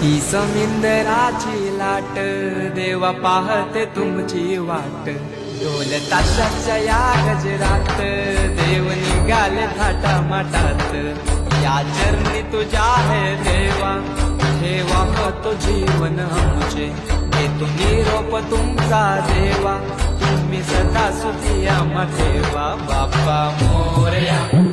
ही समिंदराची लाट देवा पाहते तुमची वाट. ढोल ताशाच्या या गजरात देव निघाले थाटा माटात या चरणी तुझ्या हे देवा ठेवा होतो जीवन आमचे. तू निरोप तुमचा देवा तुम्ही सदा सुखी आम्हा ठेवा. बाप्पा मोरया.